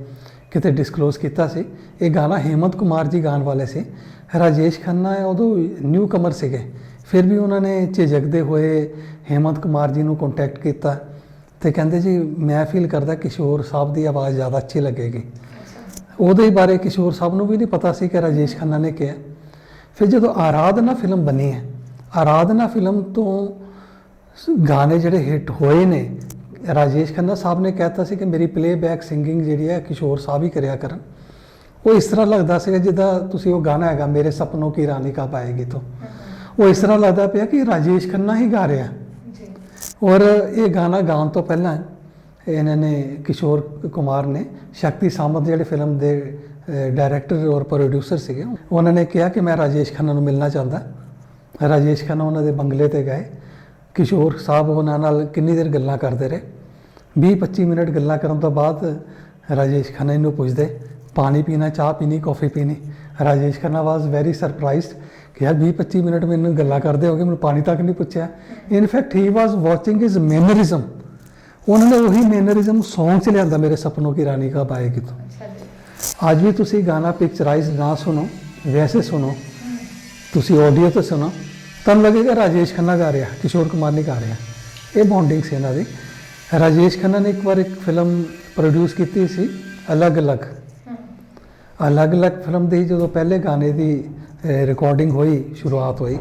Speaker 2: ਕਿਤੇ ਡਿਸਕਲੋਜ਼ ਕੀਤਾ ਸੀ। ਇਹ ਗਾਣਾ ਹੇਮੰਤ ਕੁਮਾਰ ਜੀ ਗਾਣ ਵਾਲੇ ਸੀ। ਰਾਜੇਸ਼ ਖੰਨਾ ਉਦੋਂ ਨਿਊ ਕਮਰ ਸੀਗੇ। ਫਿਰ ਵੀ ਉਹਨਾਂ ਨੇ ਝਿਜਕਦੇ ਹੋਏ ਹੇਮੰਤ ਕੁਮਾਰ ਜੀ ਨੂੰ ਕੰਟੈਕਟ ਕੀਤਾ ਤੇ ਕਹਿੰਦੇ ਜੀ ਮੈਂ ਫੀਲ ਕਰਦਾ ਕਿਸ਼ੋਰ ਸਾਹਿਬ ਦੀ ਆਵਾਜ਼ ਜ਼ਿਆਦਾ ਅੱਛੀ ਲੱਗੇਗੀ। ਉਹਦੇ ਬਾਰੇ ਕਿਸ਼ੋਰ ਸਾਹਿਬ ਨੂੰ ਵੀ ਨਹੀਂ ਪਤਾ ਸੀ ਕਿ ਰਾਜੇਸ਼ ਖੰਨਾ ਨੇ ਕਿਹਾ। ਫਿਰ ਜਦੋਂ ਆਰਾਧਨਾ ਫਿਲਮ ਬਣੀ ਹੈ ਆਰਾਧਨਾ ਫਿਲਮ ਤੋਂ ਸ- ਗਾਣੇ ਜਿਹੜੇ ਹਿੱਟ ਹੋਏ ਨੇ ਰਾਜੇਸ਼ ਖੰਨਾ ਸਾਹਿਬ ਨੇ ਕਹਿਤਾ ਸੀ ਕਿ ਮੇਰੀ ਪਲੇਬੈਕ ਸਿੰਗਿੰਗ ਜਿਹੜੀ ਹੈ ਕਿਸ਼ੋਰ ਸਾਹਿਬ ਹੀ ਕਰਿਆ ਕਰਨ। ਉਹ ਇਸ ਤਰ੍ਹਾਂ ਲੱਗਦਾ ਸੀਗਾ ਜਿੱਦਾਂ ਤੁਸੀਂ ਉਹ ਗਾਣਾ ਹੈਗਾ ਮੇਰੇ ਸੁਪਨੋਂ ਕੀ ਰਾਨੀ ਕਬ ਆਏਗੀ ਤੋਂ। ਉਹ ਇਸ ਤਰ੍ਹਾਂ ਲੱਗਦਾ ਪਿਆ ਕਿ ਰਾਜੇਸ਼ ਖੰਨਾ ਹੀ ਗਾ ਰਿਹਾ।
Speaker 1: ਜੀ।
Speaker 2: ਔਰ ਇਹ ਗਾਣਾ ਗਾਉਣ ਤੋਂ ਪਹਿਲਾਂ ਇਹਨਾਂ ਨੇ ਕਿਸ਼ੋਰ ਕੁਮਾਰ ਨੇ ਸ਼ਕਤੀ ਸਾਮਤ ਜਿਹੜੇ ਫਿਲਮ ਦੇ ਡਾਇਰੈਕਟਰ ਔਰ ਪ੍ਰੋਡਿਊਸਰ ਸੀਗੇ, ਉਹਨਾਂ ਨੇ ਕਿਹਾ ਕਿ ਮੈਂ ਰਾਜੇਸ਼ ਖੰਨਾ ਨੂੰ ਮਿਲਣਾ ਚਾਹੁੰਦਾ। ਰਾਜੇਸ਼ ਖੰਨਾ ਉਹਨਾਂ ਦੇ ਬੰਗਲੇ ਤੇ ਗਏ। ਕਿਸ਼ੋਰ ਸਾਹਿਬ ਉਹਨਾਂ ਨਾਲ ਕਿੰਨੀ ਦੇਰ ਗੱਲਾਂ ਕਰਦੇ ਰਹੇ? 20-25 ਮਿੰਟ ਗੱਲਾਂ ਕਰਨ ਤੋਂ ਬਾਅਦ ਰਾਜੇਸ਼ ਖੰਨਾ ਇਹਨੂੰ ਪੁੱਛਦੇ, ਪਾਣੀ ਪੀਣਾ, ਚਾਹ ਪੀਣੀ ਕਾਫੀ ਪੀਣੀ? Rajesh Khanna was very surprised ਕਿ ਯਾਰ 20-25 ਮਿੰਟ ਮੈਨੂੰ ਗੱਲਾਂ ਕਰਦੇ ਹੋਗੇ, ਮੈਨੂੰ ਪਾਣੀ ਤੱਕ ਨਹੀਂ ਪੁੱਛਿਆ। ਇਨਫੈਕਟ ਹੀ ਵਾਸ ਵਾਚਿੰਗ ਹਿਸ ਮੈਨਰਿਜ਼ਮ ਉਹਨਾਂ ਨੇ ਉਹੀ ਮੈਨਰਿਜ਼ਮ Song 'ਚ ਲਿਆਂਦਾ ਮੇਰੇ ਸੁਪਨੋਂ ਕੀ ਰਾਨੀ ਕਬ ਆਏਗੀ ਤੋਂ
Speaker 1: ਅੱਛਾ ਜੀ।
Speaker 2: ਅੱਜ ਵੀ ਤੁਸੀਂ ਗਾਣਾ ਪਿਕਚਰਾਈਜ਼ ਨਾ ਸੁਣੋ ਵੈਸੇ ਸੁਣੋ ਤੁਸੀਂ ਆਡੀਓ ਤੇ ਸੁਣੋ ਤੁਹਾਨੂੰ ਲੱਗੇਗਾ ਰਾਜੇਸ਼ ਖੰਨਾ ਗਾ ਰਿਹਾ ਕਿਸ਼ੋਰ ਕੁਮਾਰ ਨਹੀਂ ਗਾ ਰਿਹਾ। ਇਹ ਬੌਂਡਿੰਗ ਸੀ ਇਹਨਾਂ ਦੀ ਰਾਜੇਸ਼ ਖੰਨਾ ਨੇ ਇੱਕ ਵਾਰ ਇੱਕ ਫਿਲਮ ਪ੍ਰੋਡਿਊਸ ਕੀਤੀ ਸੀ ਅਲੱਗ-ਅਲੱਗ। ਅਲੱਗ-ਅਲੱਗ ਫਿਲਮ ਦੀ ਜਦੋਂ ਪਹਿਲੇ ਗਾਣੇ ਦੀ ਰਿਕਾਰਡਿੰਗ ਹੋਈ ਸ਼ੁਰੂਆਤ ਹੋਈ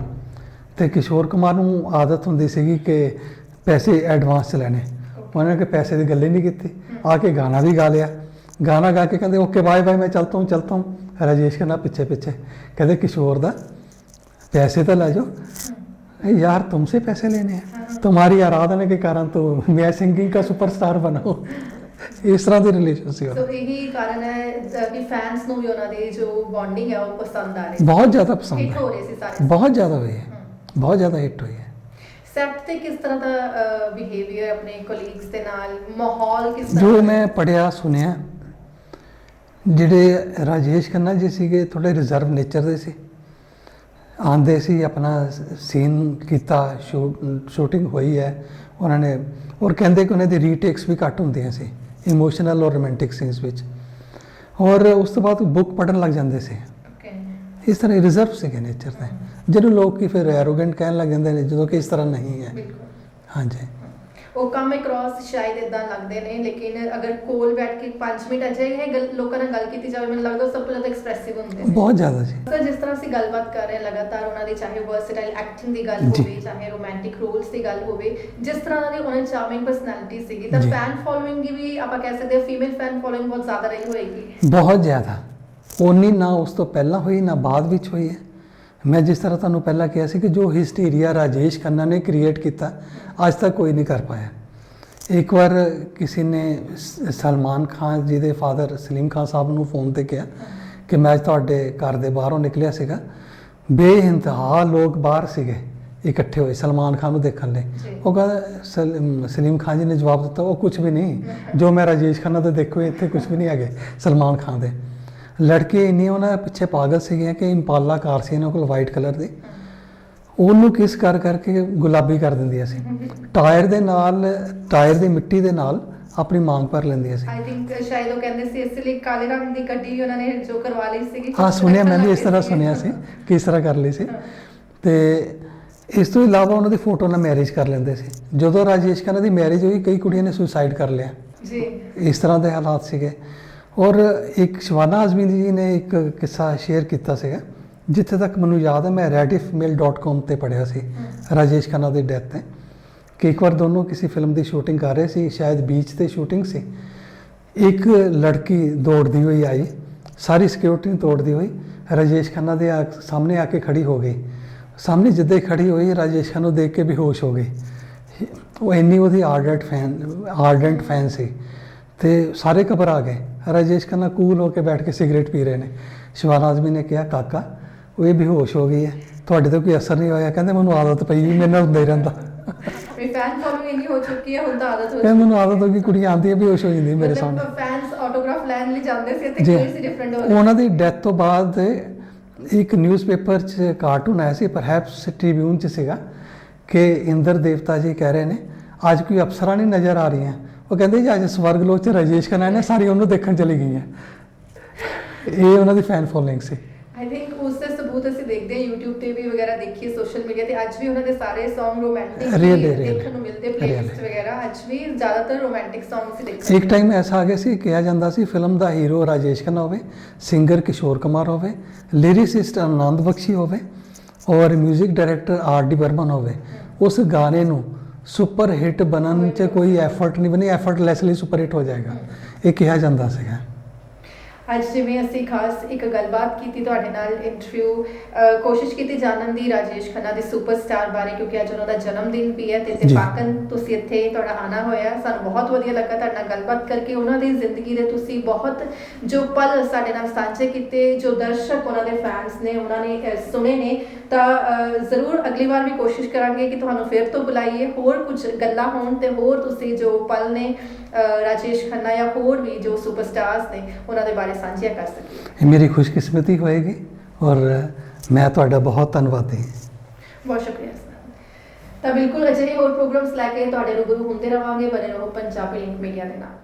Speaker 2: ਤੇ ਕਿਸ਼ੋਰ ਕੁਮਾਰ ਨੂੰ ਆਦਤ ਹੁੰਦੀ ਸੀਗੀ ਕਿ ਪੈਸੇ ਐਡਵਾਂਸ ਲੈਣੇ। ਉਹਨਾਂ ਨੇ ਪੈਸੇ ਦੀ ਗੱਲ ਹੀ ਨਹੀਂ ਕੀਤੀ। ਆ ਕੇ ਗਾਣਾ ਵੀ ਗਾ ਲਿਆ। ਗਾਣਾ ਗਾ ਕੇ ਕਹਿੰਦੇ ਓਕੇ ਬਾਏ ਬਾਏ ਮੈਂ ਚਲਤਾ ਹੂੰ ਚਲਤਾ ਹੂੰ। ਰਾਜੇਸ਼ ਕਹਿੰਦਾ ਪਿੱਛੇ ਪਿੱਛੇ। ਕਹਿੰਦੇ ਕਿਸ਼ੋਰ ਦਾ ਪੈਸੇ ਤਾਂ ਲੈ जाओ ਯਾਰ तुमसे ਪੈਸੇ लेने हैं तुम्हारी ਆਰਾਧਨਾ के कारण तो मैं सिंगिंग का सुपरस्टार बना हूँ ਇਸ ਤਰ੍ਹਾਂ ਦੇ ਰਿਲੇਸ਼ਨ ਸੀ
Speaker 1: ਸੋ ਇਹੀ ਕਾਰਨ ਹੈ ਕਿ ਫੈਨਸ ਨੂੰ ਵੀ ਉਹਨਾਂ ਦੇ ਜੋ ਬੌਂਡਿੰਗ ਹੈ ਉਹ ਪਸੰਦ ਆ ਰਹੀ
Speaker 2: ਬਹੁਤ ਜ਼ਿਆਦਾ ਪਸੰਦ
Speaker 1: ਹਿੱਟ
Speaker 2: ਬਹੁਤ ਜ਼ਿਆਦਾ ਹੋਈ ਹੈ ਬਹੁਤ ਜ਼ਿਆਦਾ ਹਿੱਟ ਹੋਈ ਹੈ
Speaker 1: ਸੈਟ ਤੇ ਕਿਸ ਤਰ੍ਹਾਂ ਦਾ ਬਿਹੇਵੀਅਰ ਆਪਣੇ ਕੋਲੀਗਸ ਦੇ ਨਾਲ ਮਾਹੌਲ ਕਿਸ ਤਰ੍ਹਾਂ
Speaker 2: ਜੋ? ਮੈਂ ਪੜਿਆ ਸੁਣਿਆ ਜਿਹੜੇ ਰਾਜੇਸ਼ ਖੰਨਾ ਜੀ ਸੀਗੇ ਥੋੜੇ ਰਿਜ਼ਰਵ ਨੇਚਰ ਦੇ ਸੀ ਆਂਦੇ ਸੀ ਆਪਣਾ ਸੀਨ ਕੀਤਾ ਸ਼ੂਟਿੰਗ ਹੋਈ ਹੈ ਉਹਨਾਂ ਨੇ ਔਰ ਕਹਿੰਦੇ ਕਿ ਉਹਨਾਂ ਦੀ ਰੀਟੇਕਸ ਵੀ ਘੱਟ ਹੁੰਦੀਆਂ ਸੀ ਇਮੋਸ਼ਨਲ ਔਰ ਰੋਮਾਂਟਿਕ ਸੀਨਸ ਵਿੱਚ ਔਰ ਉਸ ਤੋਂ ਬਾਅਦ ਬੁੱਕ ਪੜਨ ਲੱਗ ਜਾਂਦੇ ਸੀ. ਇਸ ਤਰ੍ਹਾਂ ਰਿਜ਼ਰਵ ਸੀਗੇ ਨੇਚਰ ਦੇ ਜਿਹਨੂੰ ਲੋਕ ਕੀ ਫਿਰ ਐਰੋਗੈਂਟ ਕਹਿਣ ਲੱਗ ਜਾਂਦੇ ਨੇ ਜਦੋਂ ਕਿ ਇਸ ਤਰ੍ਹਾਂ ਨਹੀਂ ਹੈ
Speaker 1: ਬਿਲਕੁਲ
Speaker 2: ਹਾਂਜੀ
Speaker 1: ਉਹ ਕਮ ਅਕ੍ਰੋਸ ਸ਼ਾਇਦ ਇਦਾਂ ਲੱਗਦੇ ਨੇ ਲੇਕਿਨ ਅਗਰ ਕੋਲ ਬੈਠ ਕੇ 5 ਮਿੰਟ ਅਜੇ ਹੈ ਗੱਲ ਲੋਕਾਂ ਨਾਲ ਗੱਲ ਕੀਤੀ ਜਾਵੇ ਮੈਨੂੰ ਲੱਗਦਾ ਉਹ ਸਭ ਤੋਂ ਜ਼ਿਆਦਾ ਐਕਸਪ੍ਰੈਸਿਵ ਹੁੰਦੇ ਨੇ
Speaker 2: ਬਹੁਤ ਜ਼ਿਆਦਾ ਜੀ
Speaker 1: ਸਰ ਜਿਸ ਤਰ੍ਹਾਂ ਅਸੀਂ ਗੱਲਬਾਤ ਕਰ ਰਹੇ ਹਾਂ ਲਗਾਤਾਰ ਉਹਨਾਂ ਦੀ ਚਾਹੇ ਵਰਸਟਾਈਲ ਐਕਟਿੰਗ ਦੀ ਗੱਲ
Speaker 2: ਜੀ।
Speaker 1: ਹੋਵੇ ਚਾਹੇ ਰੋਮਾਂਟਿਕ ਰੋਲਸ ਦੀ ਗੱਲ ਹੋਵੇ ਜਿਸ ਤਰ੍ਹਾਂ ਦੀ ਉਹਨਾਂ ਦੀ ਚਾਰਮਿੰਗ ਪਰਸਨੈਲਿਟੀ ਸੀਗੀ ਤਾਂ
Speaker 2: ਜੀ।
Speaker 1: ਫੈਨ ਫੋਲੋਇੰਗ ਵੀ ਆਪਾਂ ਕਹਿ ਸਕਦੇ ਹਾਂ ਫੀਮੇਲ ਫੈਨ ਫੋਲੋਇੰਗ ਬਹੁਤ ਜ਼ਿਆਦਾ ਰਹੀ ਹੋਏਗੀ
Speaker 2: ਬਹੁਤ ਜ਼ਿਆਦਾ ਉਨੀ ਨਾ ਉਸ ਤੋਂ ਪਹਿਲਾਂ ਹੋਈ ਨਾ ਬਾਅਦ ਵਿੱਚ ਹੋਈ ਹੈ। ਮੈਂ ਜਿਸ ਤਰ੍ਹਾਂ ਤੁਹਾਨੂੰ ਪਹਿਲਾਂ ਕਿਹਾ ਸੀ ਕਿ ਜੋ ਹਿਸਟੀਰੀਆ ਰਾਜੇਸ਼ ਖੰਨਾ ਨੇ ਕ੍ਰੀਏਟ ਕੀਤਾ ਅੱਜ ਤੱਕ ਕੋਈ ਨਹੀਂ ਕਰ ਪਾਇਆ। ਇੱਕ ਵਾਰ ਕਿਸੇ ਨੇ ਸਲਮਾਨ ਖਾਨ ਜੀ ਦੇ ਫਾਦਰ ਸਲੀਮ ਖਾਨ ਸਾਹਿਬ ਨੂੰ ਫੋਨ ਤੇ ਕਿਹਾ ਕਿ ਮੈਂ ਅੱਜ ਤੁਹਾਡੇ ਘਰ ਦੇ ਬਾਹਰੋਂ ਨਿਕਲਿਆ ਸੀਗਾ। ਬੇਇੰਤਹਾ ਲੋਕ ਬਾਹਰ ਸੀਗੇ ਇਕੱਠੇ ਹੋਏ ਸਲਮਾਨ ਖਾਨ ਨੂੰ ਦੇਖਣ ਲਈ। ਉਹ ਕਹਿੰਦਾ ਸਲ- ਸਲੀਮ ਖਾਨ ਜੀ ਨੇ ਜਵਾਬ ਦਿੱਤਾ ਉਹ ਕੁਝ ਵੀ ਨਹੀਂ। ਜੋ ਮੈਂ ਰਾਜੇਸ਼ ਖੰਨਾ ਤੇ ਦੇਖੋ ਇੱਥੇ ਕੁਝ ਵੀ ਨਹੀਂ ਹੈਗੇ ਸਲਮਾਨ ਖਾਨ ਦੇ। ਲੜਕੇ ਇੰਨੀ ਉਹਨਾਂ ਪਿੱਛੇ ਪਾਗਲ ਸੀਗੇ ਕਿ ਇੰਪਾਲਾ ਕਾਰ ਸੀ ਇਹਨਾਂ ਕੋਲ ਵਾਈਟ ਕਲਰ ਦੀ। ਉਹਨੂੰ ਕਿਸ ਕਰ ਕਰਕੇ ਗੁਲਾਬੀ ਕਰ ਦਿੰਦੀਆਂ ਸੀ। ਟਾਇਰ ਦੇ ਨਾਲ ਟਾਇਰ ਦੀ ਮਿੱਟੀ ਦੇ ਨਾਲ ਆਪਣੀ ਮੰਗ ਭਰ ਲੈਂਦੀਆਂ ਸੀ।
Speaker 1: ਆਈ ਥਿੰਕ ਸ਼ਾਇਦ ਉਹ ਕਹਿੰਦੇ ਸੀ ਇਸ ਲਈ ਕਾਲੇ ਰੰਗ ਦੀ ਗੱਡੀ ਵੀ ਉਹਨਾਂ ਨੇ ਜੋ ਕਰਵਾ ਲਈ
Speaker 2: ਹਾਂ ਸੁਣਿਆ ਮੈਂ ਵੀ ਇਸ ਤਰ੍ਹਾਂ ਸੁਣਿਆ ਸੀ ਕਿਸ ਤਰ੍ਹਾਂ ਕਰ ਲਈ ਸੀ। ਤੇ ਇਸ ਤੋਂ ਇਲਾਵਾ ਉਹਨਾਂ ਦੀ ਫੋਟੋ ਨਾਲ ਮੈਰਿਜ ਕਰ ਲੈਂਦੇ ਸੀ। ਜਦੋਂ ਰਾਜੇਸ਼ ਖੰਨਾ ਦੀ ਮੈਰਿਜ ਹੋਈ ਕਈ ਕੁੜੀਆਂ ਨੇ ਸੁਸਾਈਡ ਕਰ ਲਿਆ।
Speaker 1: ਜੀ।
Speaker 2: ਇਸ ਤਰ੍ਹਾਂ ਦੇ ਹਾਲਾਤ ਸੀਗੇ। ਔਰ ਇੱਕ ਸ਼ਵਾਨਾ ਆਜ਼ਮੀ ਜੀ ਨੇ ਇੱਕ ਕਿੱਸਾ ਸ਼ੇਅਰ ਕੀਤਾ ਸੀਗਾ ਜਿੱਥੇ ਤੱਕ ਮੈਨੂੰ ਯਾਦ ਹੈ ਮੈਂ reddifmail.com ਤੇ ਪੜਿਆ ਸੀ ਰਾਜੇਸ਼ ਖੰਨਾ ਦੀ ਡੈਥ ਤੇ ਕਿ ਇੱਕ ਵਾਰ ਦੋਨੋਂ ਕਿਸੇ ਫਿਲਮ ਦੀ ਸ਼ੂਟਿੰਗ ਕਰ ਰਹੇ ਸੀ ਸ਼ਾਇਦ ਬੀਚ ਤੇ ਸ਼ੂਟਿੰਗ ਸੀ। ਇੱਕ ਲੜਕੀ ਦੌੜਦੀ ਹੋਈ ਆਈ ਸਾਰੀ ਸਿਕਿਉਰਿਟੀ ਨੂੰ ਤੋੜਦੀ ਹੋਈ ਰਾਜੇਸ਼ ਖੰਨਾ ਦੇ ਸਾਹਮਣੇ ਆ ਕੇ ਖੜੀ ਹੋ ਗਈ। ਸਾਹਮਣੇ ਜਿੱਦਾਂ ਹੀ ਖੜੀ ਹੋਈ ਰਾਜੇਸ਼ ਖੰਨਾ ਨੂੰ ਦੇਖ ਕੇ ਬੇਹੋਸ਼ ਹੋ ਗਈ। ਉਹ ਇੰਨੀ ਉਹਦੀ ਆਰਡੈਂਟ ਫੈਨ ਆਰਡੈਂਟ ਫੈਨ ਸੀ। ਤੇ ਸਾਰੇ ਘਬਰਾ ਗਏ। ਰਾਜੇਸ਼ ਖੰਨਾ ਕੂਲ ਹੋ ਕੇ ਬੈਠ ਕੇ ਸਿਗਰਟ ਪੀ ਰਹੇ ਨੇ। ਸ਼ਿਵਾਨਾ ਆਜ਼ਮੀ ਨੇ ਕਿਹਾ ਕਾਕਾ ਉਹ ਇਹ ਬੇਹੋਸ਼ ਹੋ ਗਈ ਹੈ। ਤੁਹਾਡੇ ਤੇ ਕੋਈ ਅਸਰ ਨਹੀਂ ਹੋਇਆ? ਕਹਿੰਦੇ ਮੈਨੂੰ ਆਦਤ ਪਈ ਜੀ ਮੇਰੇ ਨਾਲ ਹੁੰਦਾ ਹੀ ਰਹਿੰਦਾ।
Speaker 1: ਵੀ ਫੈਨ ਫੋਲੋਇੰਗ ਇੰਨੀ ਹੋ ਚੁੱਕੀ ਹੈ ਹੁਣ ਤਾਂ ਆਦਤ ਹੋ
Speaker 2: ਕਹਿੰਦੇ ਮੈਨੂੰ ਆਦਤ ਹੋ ਗਈ ਕੁੜੀਆਂ ਆਉਂਦੀਆਂ ਬੇਹੋਸ਼ ਹੋ ਜਾਂਦੀ ਮੇਰੇ ਸਾਹਮਣੇ।
Speaker 1: ਫੈਨਸ ਆਟੋਗ੍ਰਾਫ ਲੈਣ ਲਈ ਜਾਂਦੇ ਸੀ ਤੇ
Speaker 2: ਜੀ।
Speaker 1: ਕੋਈ ਸੀ ਡਿਫਰੈਂਟ ਹੋ
Speaker 2: ਉਹਨਾਂ ਦੀ ਡੈਥ ਤੋਂ ਬਾਅਦ ਇੱਕ ਨਿਊਜ਼ਪੇਪਰ 'ਚ ਕਾਰਟੂਨ ਆਇਆ ਸੀ ਪਰਹੈਪਸ ਟ੍ਰਿਬਿਊਨ 'ਚ ਸੀਗਾ ਕਿ ਇੰਦਰ ਦੇਵਤਾ ਜੀ ਕਹਿ ਰਹੇ ਨੇ ਅੱਜ ਕੋਈ ਅਫਸਰਾਂ ਨਹੀਂ ਨਜ਼ਰ ਆ ਰਹੀਆਂ। ਉਹ ਕਹਿੰਦੇ ਜੀ ਅੱਜ ਸਵਰਗਲੋਕ ਚ ਰਾਜੇਸ਼ ਖੰਨਾ ਨੇ ਸਾਰੀ ਉਹਨੂੰ ਦੇਖਣ ਚਲੀ ਗਈਆਂ ਇਹ ਉਹਨਾਂ ਦੀ ਫੈਨ ਫੋਲੋਇੰਗ ਸੀ।
Speaker 1: ਆਈ ਥਿੰਕ ਉਸ ਦੇ ਸਬੂਤ ਅਸੀਂ ਦੇਖਦੇ ਹਾਂ YouTube ਤੇ ਵੀ ਵਗੈਰਾ ਦੇਖੀਏ ਸੋਸ਼ਲ ਮੀਡੀਆ ਤੇ। ਅੱਜ ਵੀ ਉਹਨਾਂ ਦੇ ਸਾਰੇ Song ਰੋਮਾਂਟਿਕ. ਦੇਖਣ ਨੂੰ ਮਿਲਦੇ ਪਲੇਲਿਸਟ. ਵਗੈਰਾ। ਅੱਜ ਵੀ ਜ਼ਿਆਦਾਤਰ ਰੋਮਾਂਟਿਕ Songs ਹੀ ਦੇਖਣ
Speaker 2: ਇੱਕ ਟਾਈਮ ਐਸਾ ਆ ਗਿਆ ਸੀ ਕਿਹਾ ਜਾਂਦਾ ਸੀ ਫਿਲਮ ਦਾ ਹੀਰੋ ਰਾਜੇਸ਼ ਖੰਨਾ ਹੋਵੇ ਸਿੰਗਰ ਕਿਸ਼ੋਰ ਕੁਮਾਰ ਹੋਵੇ ਲਿਰਿਸਿਸਟ ਆਨੰਦ ਬਖਸ਼ੀ ਹੋਵੇ ਔਰ 뮤직 ਡਾਇਰੈਕਟਰ ਆਰ ਡੀ ਬਰਮਨ ਹੋਵੇ। ਉਸ ਗਾਣੇ ਨੂੰ ਸੁਪਰ ਹਿੱਟ ਬਣਨ 'ਚ ਕੋਈ ਐਫਰਟ ਨਹੀਂ ਬਣੀ ਐਫਰਟਲੈਸਲੀ ਸੁਪਰ ਹਿੱਟ ਹੋ ਜਾਏਗਾ। ਇਹ ਕਿਹਾ ਜਾਂਦਾ ਸੀਗਾ।
Speaker 1: ਅੱਜ ਜਿਵੇਂ ਅਸੀਂ ਖਾਸ ਇੱਕ ਗੱਲਬਾਤ ਕੀਤੀ ਤੁਹਾਡੇ ਨਾਲ ਇੰਟਰਵਿਊ ਕੋਸ਼ਿਸ਼ ਕੀਤੀ ਜਾਣਨ ਦੀ ਰਾਜੇਸ਼ ਖੰਨਾ ਦੇ ਸੁਪਰਸਟਾਰ ਬਾਰੇ ਕਿਉਂਕਿ ਅੱਜ ਉਹਨਾਂ ਦਾ ਜਨਮ ਦਿਨ ਵੀ ਹੈ ਤੇ। ਇਤਫਾਕਨ ਤੁਸੀਂ ਇੱਥੇ ਤੁਹਾਡਾ ਆਣਾ ਹੋਇਆ ਸਾਨੂੰ ਬਹੁਤ ਵਧੀਆ ਲੱਗਾ ਤੁਹਾਡੇ ਨਾਲ ਗੱਲਬਾਤ ਕਰਕੇ। ਉਹਨਾਂ ਦੀ ਜ਼ਿੰਦਗੀ ਦੇ ਤੁਸੀਂ ਬਹੁਤ ਜੋ ਪਲ ਸਾਡੇ ਨਾਲ ਸਾਂਝੇ ਕੀਤੇ ਜੋ ਦਰਸ਼ਕ ਉਹਨਾਂ ਦੇ ਫੈਨਸ ਨੇ ਉਹਨਾਂ ਨੇ ਸੁਣੇ ਨੇ ਤਾਂ ਜ਼ਰੂਰ ਅਗਲੀ ਵਾਰ ਵੀ ਕੋਸ਼ਿਸ਼ ਕਰਾਂਗੇ ਕਿ ਤੁਹਾਨੂੰ ਫਿਰ ਤੋਂ ਬੁਲਾਈਏ। ਹੋਰ ਕੁਝ ਗੱਲਾਂ ਹੋਣ ਤੇ ਹੋਰ ਤੁਸੀਂ ਜੋ ਪਲ ਨੇ ਰਾਜੇਸ਼ ਖੰਨਾ ਜਾਂ ਹੋਰ ਵੀ ਜੋ ਸੁਪਰਸਟਾਰਸ ਨੇ ਉਹਨਾਂ ਦੇ ਬਾਰੇ ਸਾਂਝੀਆਂ ਕਰ ਸਕੀਏ।
Speaker 2: ਇਹ ਮੇਰੀ ਖੁਸ਼ਕਿਸਮਤੀ ਹੋਏਗੀ ਔਰ ਮੈਂ ਤੁਹਾਡਾ ਬਹੁਤ ਧੰਨਵਾਦੀ
Speaker 1: ਬਹੁਤ ਸ਼ੁਕਰੀਆ ਤਾਂ ਬਿਲਕੁਲ ਅਜਿਹੇ ਹੋਰ ਪ੍ਰੋਗਰਾਮਸ ਲੈ ਕੇ ਤੁਹਾਡੇ ਰੂਬਰੂ ਹੁੰਦੇ ਰਵਾਂਗੇ। ਬਣੇ ਰਹੋ ਪੰਜਾਬੀ ਲਿੰਕ ਮੀਡੀਆ ਦੇ ਨਾਲ।